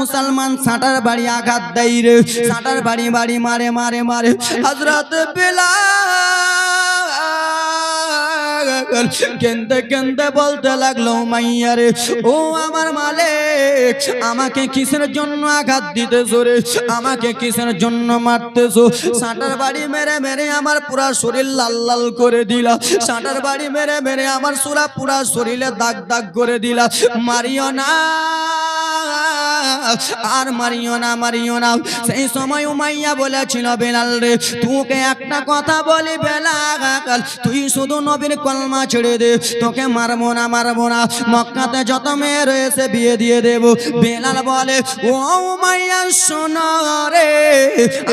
মুসলমান সাঁটার বাড়ি আঘাত দেয় রে। সাঁটার বাড়ি বাড়ি মারে মারে মারে। হজরত বেলাল কেন্দে কেন্দে বলতে লাগল, মাইয়া রে, ও আমার মালিক, আমাকে কিসের জন্য আঘাত দিতেছো রে? আমাকে কিসের জন্য মারতেছো? সাটার বাড়ি মেরে মেরে আমার পুরা শরীর লাল লাল করে দিলা। সাটার বাড়ি মেরে মেরে আমার সুরা পুরা শরীরে দাগ দাগ করে দিলা। মারিও না, আর মারিও না মারিও না। সেই সময় উমাইয়া বলেছিল, বেলাল রে, তোকে একটা কথা বলি বেলাল, তুই শুধু নবীর কলমা ছেড়ে দে। তোকে মারবো না মারবো না। মক্কাতে যত মেয়ে রয়েছে, বিয়ে দিয়ে দেব। বেলাল বলে, ও মাইয়া, শোনো রে।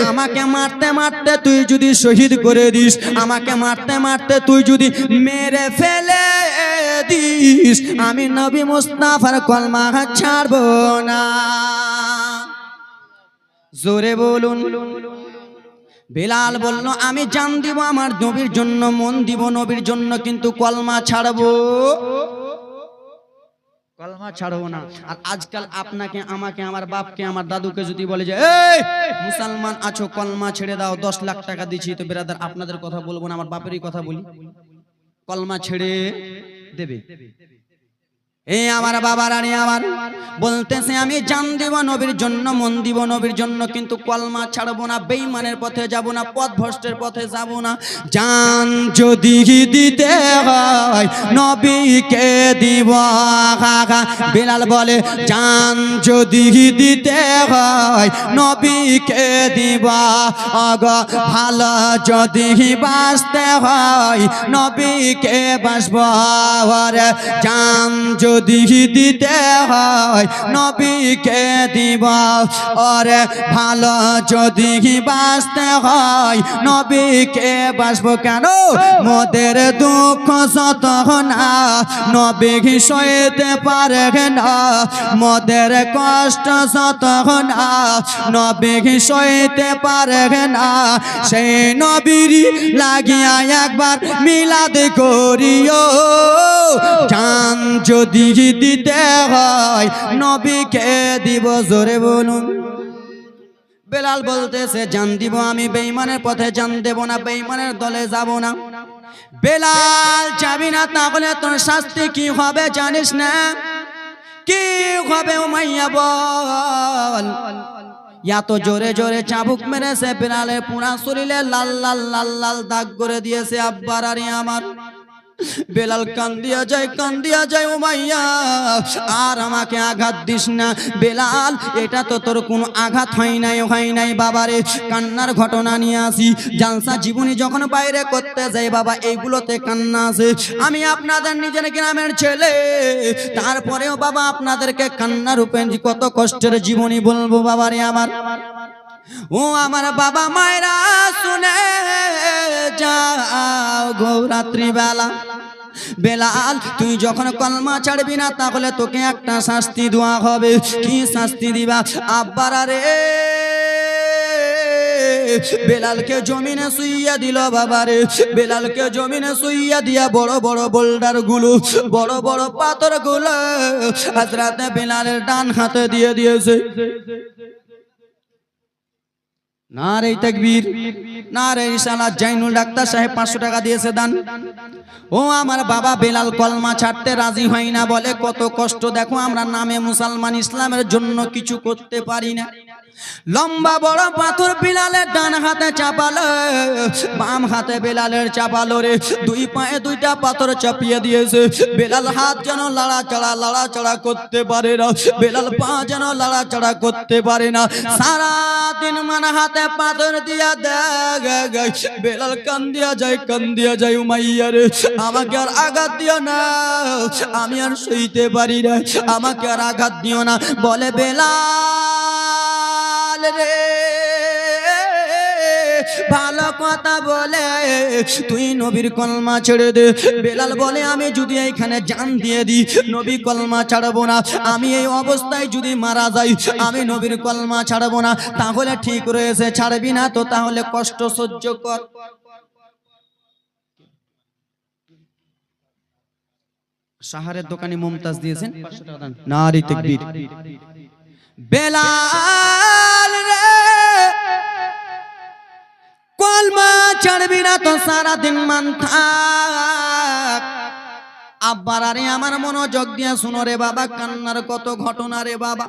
আমাকে মারতে মারতে তুই যদি শহীদ করে দিস, আমাকে মারতে মারতে তুই যদি মেরে ফেলে দিস, আমি নবী মুস্তাফার কলমা ছাড়বো না। জোরে বলুন। বেলাল বলল, আমি জান দিব, আমার নবীর জন্য, মন দিব নবীর জন্য, কিন্তু কলমা ছাড়বো? কলমা ছাড়বো না। আর আজকাল আপনাকে, আমাকে, আমার বাপকে, আমার দাদুকে যদি বলে যে, এই, মুসলমান আছো, কলমা ছেড়ে দাও, দশ লাখ টাকা দিচ্ছি। তো বেরাদার, আপনাদের কথা বলব না, আমার বাপেরই কথা বলি। কলমা ছেড়ে দেবে। এ আমার বাবা রানী আমার, বলতেছে, আমি জান দিব নবীর জন্য, মন দিব নবীর জন্য, কিন্তু কলমা ছাড়বো না বেইমানের পথে যাব না পথ ভ্রষ্টের পথে যাব না। জান যদি দিতে হয়, নবীকে দিব বেলাল বলে, জান যদি দিতে হয়, নবীকে দিব। অগ, ভালো যদি বাঁচতে হয়, নবীকে বাঁচব জান যদি দিতে হয় নবীকে দিব। ওরে ভালো যদি বাঁচতে হয় নবীকে বাঁচবো কেন? মোদের দুঃখ যত না নবী সইতে পারে না। মোদের কষ্ট যত না নবী সইতে পারে না। সেই নবীর লাগিয়া একবার মিলাদ করিও। যদি দিতে হয়। নবীকে দিব জোরে বলুন। বেলাল বলতেছে, জান দিব আমি বেইমানের পথে জান দেব না বেইমানের দলে যাব না। বেলাল, যাবি না তাহলে তোর শাস্তি কি হবে জানিস না? কি হবে ও উমাইয়া, বল। এত জোরে জোরে চাবুক মেরেছে। বেলালের পুরা শরীরে লাল লাল লাল লাল দাগ করে দিয়েছে আব্বার আরে আমার। বেলাল কান্দিয়া যায় কান্দিয়া যায় উমাইয়া আর আমাকে আঘাত দিস না। বেলাল, এটা তো তোর কোনো আঘাত হয় নাই হয় নাই বাবারে। কান্নার ঘটনা নিয়ে আসি। জানসা জীবনী যখন বাইরে করতে যাই, বাবা, এইগুলোতে কান্না আছে আমি আপনাদের নিজের গ্রামের ছেলে। তারপরেও বাবা, আপনাদেরকে কান্না রূপে কত কষ্টের জীবনী বলব বাবারে আমার। ও আমার বাবা মায়েরা, শুনে যাও গৌরাত্রি বেলা বেলাল, তুই যখন কলমা ছাড়বি না, তাহলে তোকে একটা শাস্তি দেওয়া হবে। কি শাস্তি দিবা? আব্বারা রে, বেলালকে জমিনে শুইয়া দিল বাবারে বেলালকে জমিনে শুইয়া দিয়া বড় বড় বোল্ডারগুলো, বড় বড় পাথরগুলো হাজরাতে বেলালের ডান হাতে দিয়ে দিয়েছে। না ডাক্তার সাহেব পাঁচশো টাকা দিয়েছে দান। ও আমার বাবা বেলাল কলমা ছাড়তে রাজি হয় না বলে, কত কষ্ট দেখো আমরা নামে মুসলমান ইসলামের জন্য কিছু করতে পারি না। লম্বা বড় পাথর বিলালের ডান হাতে চাপালো, বাম হাতে বেলালের চাপালো রে। দুই পায়ে দুইটা পাথর চাপিয়ে দিয়েছে। বেলাল হাত যেন লাড়াচাড়া লাড়াচাড়া করতে পারে না। বেলাল পা যেন লাড়াচাড়া করতে পারে না। সারা দিন মানে হাতে পাথর দিয়া দেখ বেলাল কান্দিয়া যায় কান্দিয়া যায় উমাইয়া রে। আমাকে আর আঘাত দিও না। আমি আর সইতে পারি না। আমাকে আর আঘাত দিও না। বলে, বেলাল রে। ভালো কথা বলে তুই নবীর কলমা ছেড়ে দে। বেলাল বলে, আমি যদি এইখানে জান দিয়ে দিই, নবী কলমা ছাড়বো না। আমি এই অবস্থায় যদি মারা যাই, আমি নবীর কলমা ছাড়বো না। তাহলে ঠিক রয়েছে, ছাড়বি না তো তাহলে কষ্ট সহ্য কর। সাহারের দোকানে মমতাজ দিয়েছেন। নারী বেলাল সারাদিন মান থাক। আব্বার আরে আমার মনোযোগ দিয়া শুনো রে বাবা, কান্নার কত ঘটনা রে বাবা।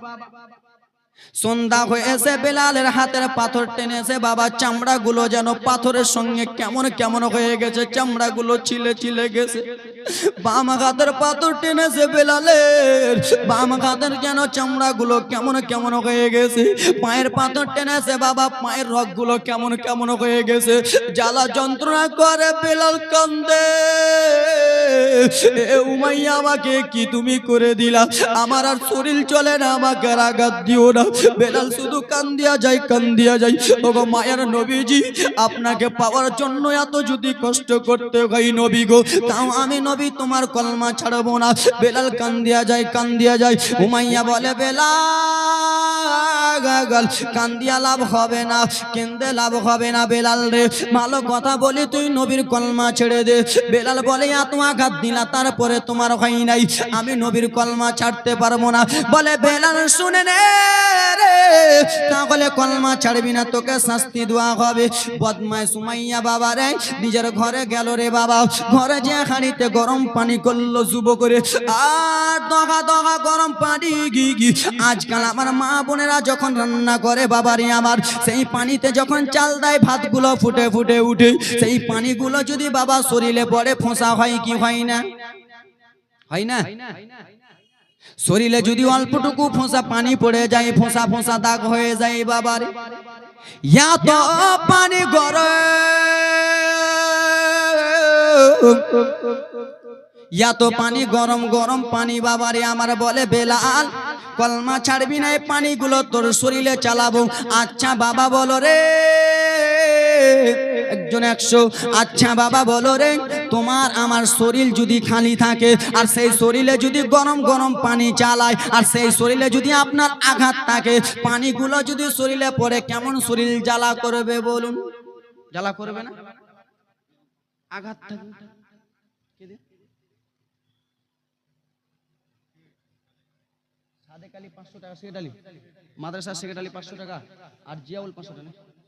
সন্ধ্যা হয়েছে বেলালের হাতের পাথর টেনেছে বাবা চামড়া গুলো যেন পাথরের সঙ্গে কেমন কেমন হয়ে গেছে চামড়া গুলো ছিলে ছিলে গেছে। বাম হাতের পাথর টেনেছে বেলালের বাম হাতের যেন চামড়া গুলো কেমন কেমন হয়ে গেছে। পায়ের পাথর টেনেছে বাবা পায়ের রগগুলো কেমন কেমন হয়ে গেছে। জ্বালা যন্ত্রণা করে বেলাল কান্দে। উমাইয়া আমাকে কি তুমি করে দিলা? আমার আর শরীর চলে না, আমাকে আঘাত দিও না। বেলাল শুধু কান্দিয়া যায় কান্দিয়া যায়। ওগো মায়ের নবীজি, আপনাকে পাওয়ার জন্য এত যদি কষ্ট করতে হয় নবী গো, তাও আমি নবী তোমার কলমা ছাড়বো না। বেলাল কান্দিয়া যায় কান্দিয়া যায়। উমাইয়া বলে, বেলাল কান্দিয়া লাভ হবে না, কেন্দে লাভ হবে না বেলাল রে। ভালো কথা বলি, তুই নবীর কলমা ছেড়ে দে। বেলাল বলে আত্মাঘাত দিলা, তারপরে তোমার হয় নাই। আমি নবীর কলমা ছাড়তে পারব না। বলে, বেলাল, শুনে নে। তাহলে কলমা ছাড়বি না, তোকে শাস্তি দেওয়া হবে। বদমায় সুমাইয়া বাবা রে, নিজের ঘরে গেল রে বাবা। ঘরে যে হাঁড়িতে গরম পানি করল যুব করে, আর দগা দগা গরম পানি গি গি। আজকাল আমার মা বোনেরা যখন রান্না করে বাবারে আমার, সেই পানিতে যখন চাল দেয়, ভাতগুলো ফুটে ফুটে উঠে। সেই পানিগুলো যদি বাবা শরীরে পড়ে, ফোঁসা হয় কি হয় না? হয় না? শরীরে যদি অল্পটুকু ফোঁসা পানি পড়ে যায়, ফোঁসা ফোঁসা দাগ হয়ে যায় বাবার। ইয়া তো পানি গরম ইয়া তো পানি গরম গরম পানি বাবারে আমার বলে, বেলাল, কলমা ছাড়বি না পানিগুলো, তোর শরীরে চালাবো। আচ্ছা বাবা বলো রে। একজন একশো। আচ্ছা বাবা, বলো রে, তোমার আমার শরীর যদি খালি থাকে, আর সেই শরীরে যদি গরম গরম পানি চালায়, আর সেই শরীরে যদি আপনার আঘাত থাকে, পানিগুলো যদি শরীরে পড়ে, কেমন শরীর জ্বালা করবে বলুন? জ্বালা করবে না? আঘাত থাকবে সাদেক আলী পাঁচশো টাকা সেক্রেটারি মাদ্রাসা সেক্রেটারি পাঁচশো টাকা, আর জিয়াউল পাঁচশো টাকা।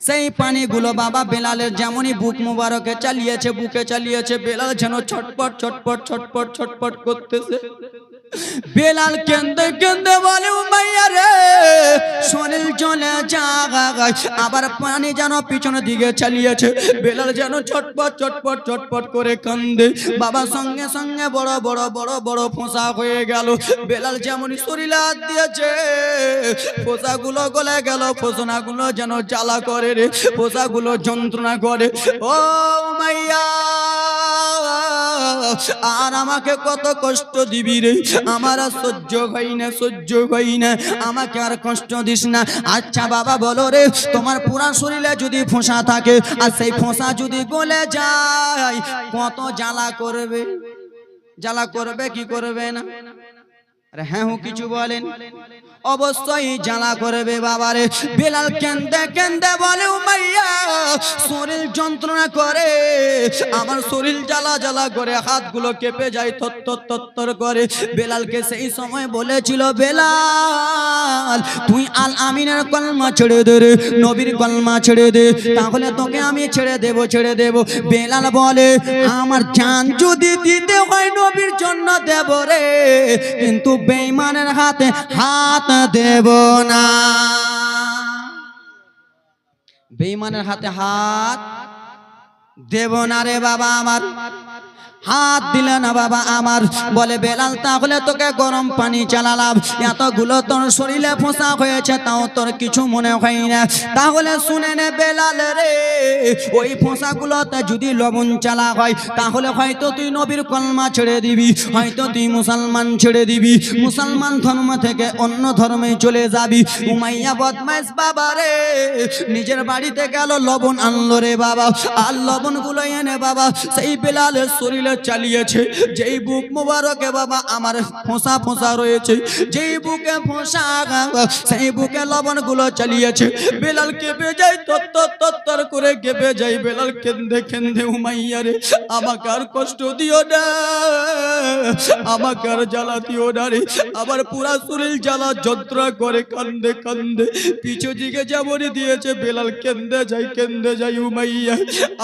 সেই পানিগুলো বাবা বেলালের যেমনই বুক মুবারকে চালিয়েছে, বুকে চালিয়েছে, বেলাল যেন ছটপট ছটপট ছটপট ছটপট করতেছে। বেলাল কেন্দে কেন্দে বলে মাইয়া রে শরীর চলে জাগায় আবার পানি যেন পিছনের দিকে চালিয়েছে। বেলাল যেন ছটপট চটপট চটপট করে কান্দে। বাবা সঙ্গে সঙ্গে বড় বড় বড় বড় ফোঁসা হয়ে গেল। বেলাল যেমন শরীরে হাত দিয়েছে, ফোঁসাগুলো গলে গেল, ফোসনাগুলো যেন জ্বালা করে রে, ফোঁসাগুলো যন্ত্রণা করে। ও মাইয়া আর আমাকে কত কষ্ট দিবি রে? আমার আর সহ্য হয় না, সহ্য হয় না। আমাকে আর কষ্ট দিস না। আচ্ছা বাবা, বলো রে, তোমার পুরা শরীরে যদি ফোঁসা থাকে, আর সেই ফোঁসা যদি গলে যায়, কত জ্বালা করবে? জ্বালা করবে কি করবে না? হ্যাঁ কিছু বলেন। অবশ্যই বেলাল কেন্দে কেন্দে বলে শরীর যন্ত্রণা করে। আমার শরীর জ্বালা জ্বালা করে, হাতগুলো কেঁপে যায় করে। বেলালকে সেই সময় বলেছিল, বেলাল, তুই আল আমিনের কলমা ছেড়ে দে রে, নবীর কলমা ছেড়ে দে। তাহলে তোকে আমি ছেড়ে দেব ছেড়ে দেব। বেলাল বলে, আমার জান যদি দিতে হয়, নবীর জন্য দেব রে। কিন্তু বেঈমানের হাতে হাত দেব না। বেইমানের হাতে হাত দেব না রে বাবা আমার। হাত দিলে না বাবা আমার। বলে, বেলাল, তাহলে তোকে গরম পানি চালালাম। এতগুলো তোর শরীরে ফোঁসা হয়েছে, তাও তোর কিছু মনে হয় না। তাহলে শুনে নে বেলাল রে, ওই ফোঁসাগুলোতে যদি লবণ চালা হয়, তাহলে হয়তো তুই নবীর কলমা ছেড়ে দিবি, হয়তো তুই মুসলমান ছেড়ে দিবি। মুসলমান ধর্ম থেকে অন্য ধর্মে চলে যাবি। উমাইয়া বদমাইশ বাবা রে, নিজের বাড়িতে গেল, লবণ আনলো রে বাবা। আর লবণগুলো এনে বাবা, সেই বেলালের শরীরে চালিয়েছে। যেই বুক মোবারকে বাবা আমার ফোঁসা ফোঁসা রয়েছে, যেই বুকে ফোঁসা সেই বুকে লবণগুলো চালিয়েছে। বেলাল কেঁপে যায় তত্তর তত্তর করে কেঁপে যায়। বেলাল কেন্দে কেন্দে উমাইয়া রে, আমাকে আর কষ্ট দিও না। আমাকে আর জ্বালা দিও না রে। আবার পুরা শরীর জ্বালা যন্ত্রণা করে কান্দে কান্দে পিছু দিকে যেমনই দিয়েছে। বেলাল কেন্দে যাই কেন্দে যাই উমাইয়া।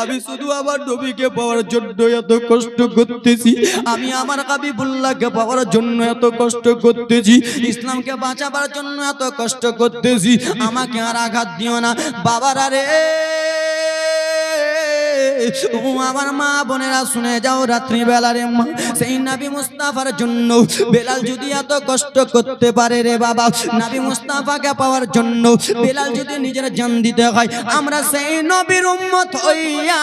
আমি শুধু আমার নবীকে পাওয়ার জন্য এত কষ্ট করতেছি। আমি আমার হাবিবুল্লাহকে পাওয়ার জন্য এত কষ্ট করতেছি। ইসলামকে বাঁচাবার জন্য এত কষ্ট করতেছি। আমাকে আর আঘাত দিও না। বাবার রে! আমার মা বোনেরা শুনে যাও রাত্রি বেলারে মা। সেই নাবি মুস্তাফার জন্য বেলাল যদি এত কষ্ট করতে পারে রে বাবা, নাবি মুস্তাফাকে পাওয়ার জন্য বেলাল যদি নিজের জান দিতে হয়, আমরা সেই নবীর উম্মত হইয়া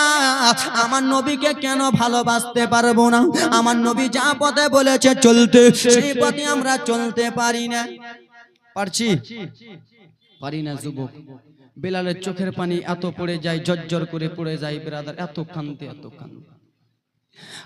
আমার নবীকে কেন ভালোবাসতে পারব না? আমার নবী যা পথে বলেছে চলতে, সেই পথে আমরা চলতে পারি না। পারছি? পারি না, যুবক। বেলালের চোখের পানি এত পড়ে যায় জজ্জর করে পড়ে যায় বেড়াদার এত কান্দে এত কান্দে।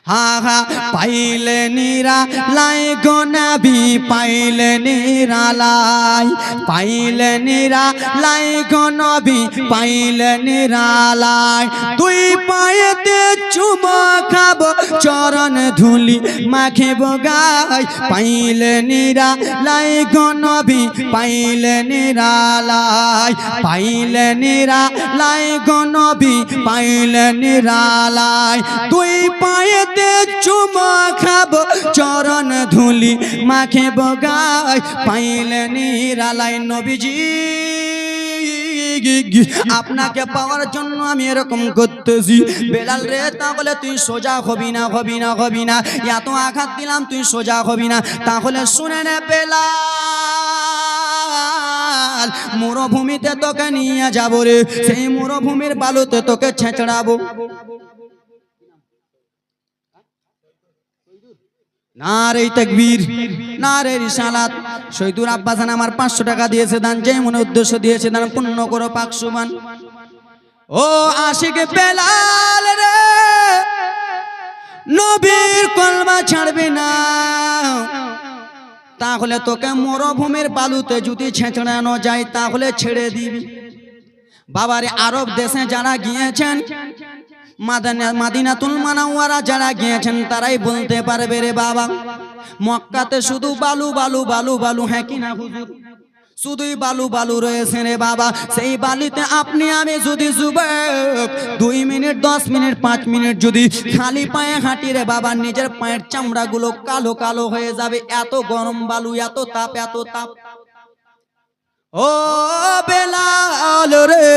হা হা পাইলে নিরা লাই গোনাবি পাইলে নিরা লাই পাইলে নিরা লাই গোনবি পাইলে নিরা লাই। তুই পায়েতে চুমো খাব, চরণ ধুলি মাখে গাই। পাইলে নিরা লাই গোনবি পাইলে নিরা লাই পাইলে নিরা লাই গোনবি পাইলে নিরা লাই তুই পায়েতে চুমা খাব, চরণ ধুলি মাখে বগাই পাইলে নিরালাই নবীজি। আপনাকে পাওয়ার জন্য আমি এরকম করতেছি। বেলাল রে, তাহলে তুই সোজা হবি না হবি না হবি না এত আঘাত দিলাম, তুই সোজা হবি না। তাহলে শুনে নে বেলাল, মরুভূমিতে তোকে নিয়ে যাব রে। সেই মরুভূমির বালুতে তোকে ছেঁচড়াবো। না রে না রে আব্বাসান আমার পাঁচশো টাকা দিয়েছে দান যে মনে উদ্দেশ্য দিয়েছে দান, পূর্ণ করো পাক সুমান ও আশিক বেলাল রে, নবীর কলমা ছাড়বে না। তাহলে তোকে মরুভূমির বালুতে যদি ছেঁচড়ানো যায়, তাহলে ছেড়ে দিবি। বাবারে আরব দেশে যারা গিয়েছেন, মাদানা- মাদিনাতুল মানাওয়ারা যারা গিয়েছেন, তারাই বলতে পারবে রে বাবা, মক্কাতে শুধু বালু বালু বালু বালু হ্যাঁ কি না হুজুর? শুধুই বালু বালু রয়েছে রে বাবা। সেই বালিতে আপনি আমি যদি যুবক, দুই মিনিট, দশ মিনিট, পাঁচ মিনিট যদি খালি পায়ে হাঁটি রে বাবা, নিজের পায়ের চামড়াগুলো কালো কালো হয়ে যাবে। এত গরম বালু, এত তাপ এত তাপ। ও বেলাল রে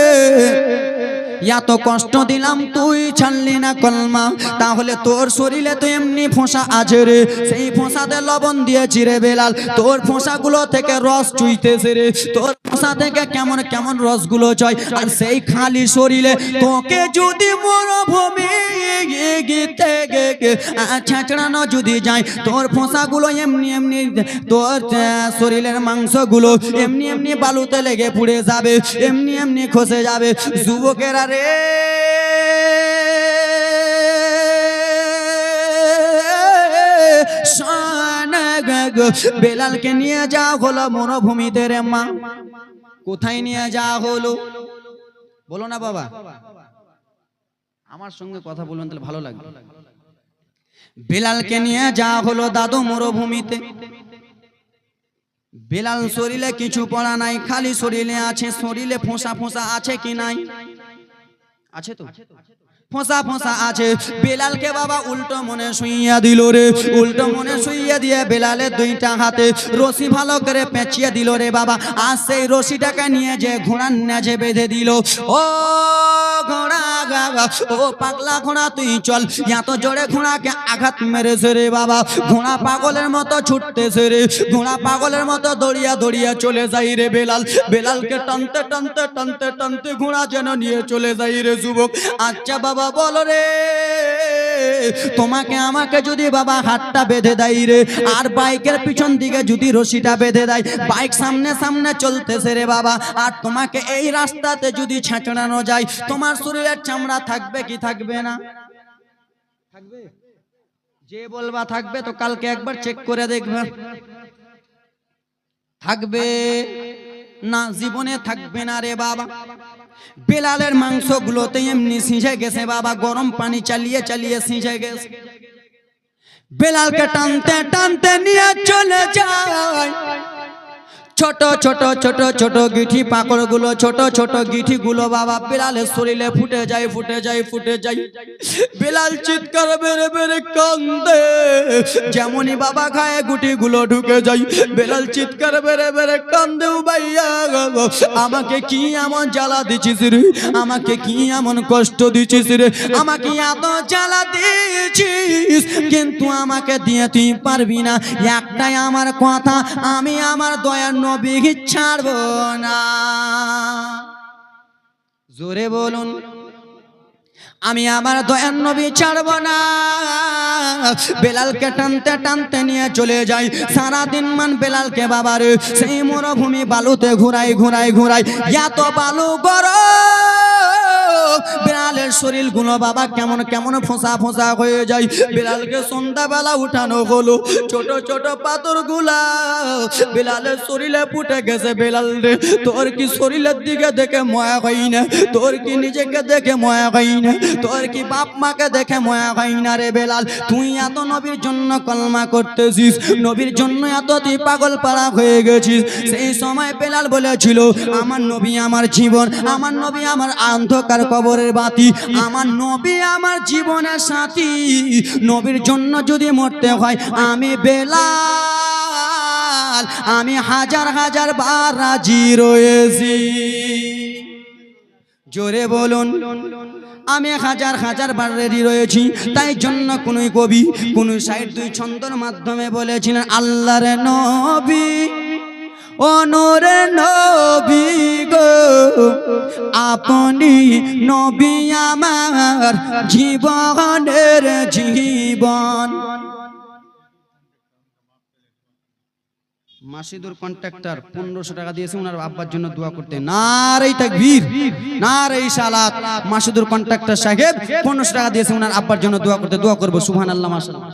এত কষ্ট দিলাম, তুই ছাড়লি না কলমা। তাহলে তোর শরীরে তো এমনি ফোঁসা আছে রে। সেই ফোঁসাতে লবণ দিয়ে রে বেলাল। তোর ফোঁসাগুলো থেকে রস চুইতেছে রে। তোর ফোঁসা থেকে কেমন কেমন রসগুলো চয় আর সেই খালি শরীরে তোকে যদি মরুভূমি ছেঁচড়ানো যদি যায়, তোর ফোঁসাগুলো এমনি এমনি তোর শরীরের মাংসগুলো এমনি এমনি বালুতে লেগে পুড়ে যাবে, এমনি এমনি খসে যাবে। যুবকেরা রে বেলালকে নিয়ে যা হলো মরুভূমিতে রে মা। কোথায় নিয়ে যা হলো? বলো না বাবা। আমার সঙ্গে কথা বলবেন তাহলে ভালো লাগবে। বেলালকে নিয়ে যা হলো দাদু মরুভূমিতে। বেলাল শরীরে কিছু পড়া নাই, খালি শরীরে আছে, শরীরে ফোঁসা ফোঁসা আছে কি নাই? আছে তো? ফোঁসা ফোঁসা আছে। বেলালকে বাবা উল্টো মনে শুইয়া দিল রে। উল্টো মনে শুইয়া দিয়ে বেলালের দুইটা হাতে রশি ভালো করে পেঁচিয়ে দিল রে বাবা। আর সেই রশিটাকে নিয়ে যে ঘোড়ার নেজে বেঁধে দিল। ও ঘোড়া ও পাগলা ঘোড়া, তুই চল। জোরে ঘোড়াকে আঘাত মেরেছে রে বাবা। ঘোড়া পাগলের মতো ছুটতেছে রে। ঘোড়া পাগলের মতো দড়িয়া দড়িয়া চলে যাই রে বেলাল। বেলালকে টানতে টানতে টানতে টানতে ঘোড়া নিয়ে চলে যাই রে যুবক। আচ্ছা বাবা বলো রে, তোমাকে আমাকে যদি বাবা হাতটা বেঁধে দেয় রে, আর বাইকের পিছন দিকে যদি রশিটা বেঁধে দেয়, বাইক সামনে সামনে চলতেছে রে বাবা, আর তোমাকে এই রাস্তাতে যদি ছেঁচড়ানো যায়, তোমার শরীরের চামড়া থাকবে কি থাকবে না? থাকবে? যে বলবা থাকবে তো কালকে একবার চেক করে দেখবে। থাকবে। না জীবনে থাকবে না রে বাবা। বেলালের মাংস গুলোতে এমনি সিঁঝে গেছে বাবা, গরম পানি চালিয়ে চালিয়ে সিঁঝে গেছে। বেলালকে টানতে টানতে নিয়ে চলে যায়। ছোট ছোট ছোট ছোট গিঠি পাকড়গুলো ছোট ছোট গিঠি গুলো বাবা বেলালের শরীরে ফুটে যায় ফুটে যায় ফুটে যায়। বেলাল চিৎকার বেড়ে বেড়ে কান্দে। যেমনই বাবা খায় গুটি গুলো ঢুকে যায়, বিড়াল চিৎকার বেড়ে বেড়ে কান্দে ভাইয়া আমাকে কি এমন জ্বালা দিছিস রে? আমাকে কি এমন কষ্ট দিছিস রে? আমাকে এত জ্বালা দিয়েছিস কিন্তু আমাকে দিয়ে তুই পারবি না। একটাই আমার কথা, আমি আমার দয়ার নবী ছাড়ব না। জোরে বলুন, আমি আমার দয়ার নবী ছাড়ব না। বেলালকে টানতে টানতে নিয়ে চলে যাই। সারাদিন মান বেলালকে বাবার সেই মরুভূমি বালুতে ঘুরাই ঘুরাই ঘুরাই। এত বালু গরম বেলালের শরীরগুলো বাবা কেমন কেমন ফোঁসা ফোঁসা হয়ে যায়। বেলালকে সন্ধ্যাবেলা উঠানো হলো ছোট ছোট পাথরগুলা বেলালের শরীরে ফুটে গেছে বেলাল রে। তোর কি শরীরের দিকে দেখে ময়া হয় না? তোর কি নিজেকে দেখে ময়া হয় না? তোর কি বাপ মাকে দেখে ময়া হয় না রে বেলাল তুই এত নবীর জন্য কলমা করতেছিস, নবীর জন্য এত তুই পাগল পাড়া হয়ে গেছিস। সেই সময় বেলাল বলেছিল, আমার নবী আমার জীবন, আমার নবী আমার অন্ধকার কবরের বাতি। আমার নবী, আমার জীবনের সাথী। নবীর জন্য যদি মরতে হয়, আমি বেলা আমি হাজার হাজার বার রাজি রয়েছি। জোরে বলুন, আমি হাজার হাজার বার রেডি রয়েছি। তাই জন্য কোন কবি কোন সাইড দুই ছন্দর মাধ্যমে বলেছিলেন, আল্লাহর নবী অনরে নবী গো, আপনি নবী আমার জীবনের জীবন। মাসিদুর কন্ট্রাক্টর পনেরোশো টাকা দিয়েছে, ওনার আব্বার জন্য দোয়া করতে। না রে তাকবীর না রে সালাত। মাসিদুর কন্ট্রাক্টর সাহেব পনেরোশো টাকা দিয়েছে, ওনার আব্বার জন্য দোয়া করতে। দোয়া করব সুবহান আল্লাহ মাশাআল্লাহ।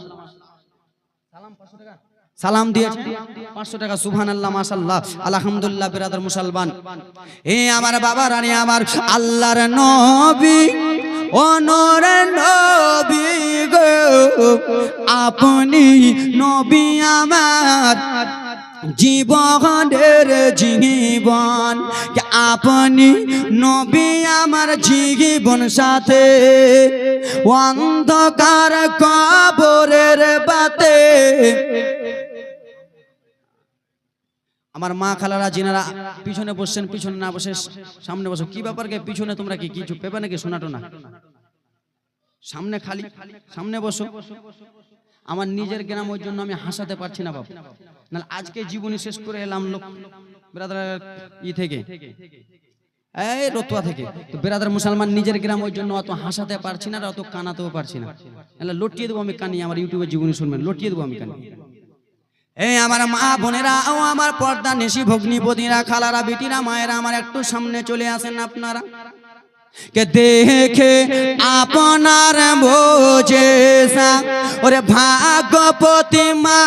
সালাম দিয়েছে পাঁচশো টাকা সুহান আল্লাহ মাসাল্লাহ আলহামদুলিল্লাহ বিরাদার মুসলমান। এ আমার বাবা রানী আমার আল্লাহর নবী অনর নবী গো। আপনি নবী আমার জীবনের জীবন। আপনি নবী আমার জীবন সাথে। অন্ধকার কবরের বাতে আমার মা খালারা যিনারা পিছনে বসছেন, পিছনে না বসে সামনে বসো। কি ব্যাপার কে পিছনে তোমরা কি, কিছু পেবে নাকি? শোনাটো না। সামনে খালি, সামনে বসো। আমার নিজের গ্রাম ওই জন্য আমি হাসাতে পারছি না বাবু নাহলে আজকে জীবনী শেষ করে এলাম লোক ব্রাদার ই থেকে। এই রতুয়া থেকে। তো বেরাদার মুসলমান নিজের গ্রাম ওই জন্য অত হাসাতে পারছি না আর অত কানাতেও পারছি না। লটিয়ে দেবো আমি কানি, আমার ইউটিউবে জীবনী শুনবেন। লটিয়ে দেবো আমি কানি। এই আমার মা বোনেরা ও আমার পর্দা নেশি ভগ্নিপতিরা, খালারা, বেটিরা, মায়েরা আমার একটু সামনে চলে আসেন আপনারা। কে দেখে আপনার বোঝে ওরে ভাগপতি মা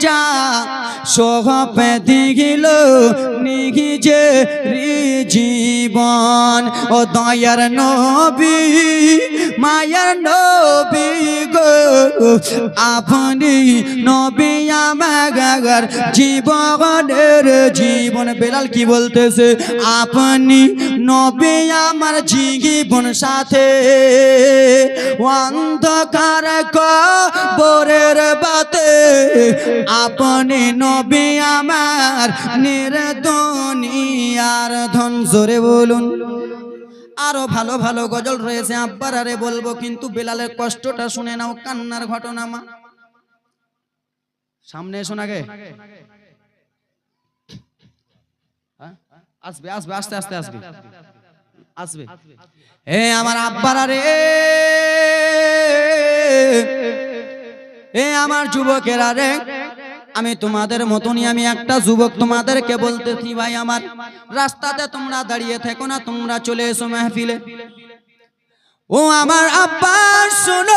যা সোহপে দিগিল নিগিজে জীবন ও দয়ার নবী, মায়ার নবী গো, আপনি নবী আমার জীবনের জীবন। বেলাল কি বলতেছে? আপনি নবী আমার জীবন সাথে। অন্ধকার কবরের বাতে আপনি নবী আমার নির্দনিয়ার ধন, জোরে বলুন। আরও ভালো ভালো গজল রয়েছে, আব্বার আরে বলব, কিন্তু বেলালের কষ্টটা শুনে নাও, কান্নার ঘটনা মা। সামনে এসো হ্যাঁ? আসবে আসবে, আস্তে আস্তে, আসবে। আসবে। এ আমার আব্বার আরে। এ আমার যুবকেরা আরে আমি তোমাদের মতনই আমি একটা যুবক তোমাদেরকে বলতেছি ভাই আমার। রাস্তাতে তোমরা দাঁড়িয়ে থেকো না, তোমরা চলে এসো মেহফিলে। ও আমার আব্বা, শোন।